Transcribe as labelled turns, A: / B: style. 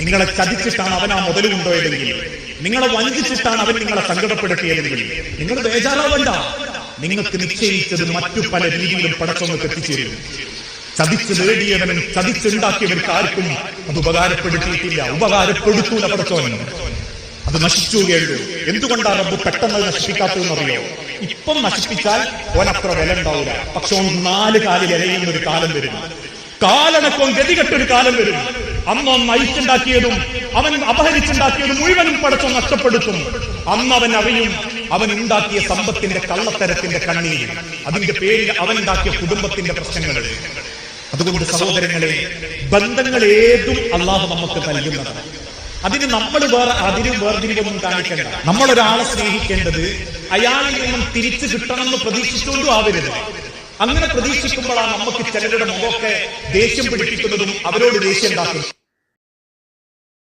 A: നിങ്ങളെ ചതിച്ചിട്ടാണ് അവൻ ആ മുതൽ കൊണ്ടുപോയതെങ്കിൽ നിങ്ങളെ വഞ്ചിച്ചിട്ടാണ് അവൻ നിങ്ങളെ സങ്കടപ്പെടുത്തിയതെങ്കിൽ നിങ്ങൾ ബേജാറാവണ്ട. നിങ്ങൾക്ക് നിശ്ചയിച്ചത് മറ്റു പല രീതിയിലും പടച്ചൊങ്ങൾക്ക് എത്തിച്ചേരും ചതിച്ച് നേടിയവനും ചതിച്ചുണ്ടാക്കിയവർക്ക് ആർക്കും അത് ഉപകാരപ്പെടുത്തിയിട്ടില്ല. ഉപകാരപ്പെടുത്തൂല പടച്ചോൻ അത് നശിച്ചുകയുള്ളൂ എന്തുകൊണ്ടാണ് റബ്ബ് പെട്ടെന്ന് അത് നശിപ്പിക്കാത്തതെന്നറിയോ? ഇപ്പം നശിപ്പിച്ചാൽ ഓനത്ര വില ഉണ്ടാവില്ല പക്ഷെ നാല് കാലിൽ ഇലയുന്ന ഒരു കാലം വരും. കാലടക്കം ഗതികെട്ടൊരു കാലം വരും. അന്ന് അവൻ നയിച്ചുണ്ടാക്കിയതും അവൻ അപഹരിച്ചുണ്ടാക്കിയതും മുഴുവനും പടച്ചോ നഷ്ടപ്പെടുത്തും. അന്ന് അവൻ അറിയും അവൻ ഉണ്ടാക്കിയ സമ്പത്തിന്റെ കള്ളത്തരത്തിന്റെ കണ്ണീര്. അതിന്റെ പേരിൽ അവൻ ഉണ്ടാക്കിയ കുടുംബത്തിന്റെ പ്രശ്നങ്ങൾ അതുകൊണ്ട് സഹോദരങ്ങളെ ബന്ധങ്ങൾ ഏതും അള്ളാഹു നമുക്ക് നൽകുന്നതാണ്. അതിന് നമ്മൾ വേറെ അതിന് വേർതിരിവൊന്നും കാണിക്കേണ്ട. നമ്മൾ ഒരാളെ സ്നേഹിക്കേണ്ടത് അയാളിൽ നിന്നും തിരിച്ചു കിട്ടണമെന്ന് പ്രതീക്ഷിച്ചുകൊണ്ടും ആവരുത്. അങ്ങനെ പ്രതീക്ഷിക്കുമ്പോഴാണ് നമുക്ക് ചിലരുടെ മുഖമൊക്കെ ദേഷ്യം പിടിപ്പിക്കുന്നതും അവരോട് ദേഷ്യം ഉണ്ടാക്കുന്നതും.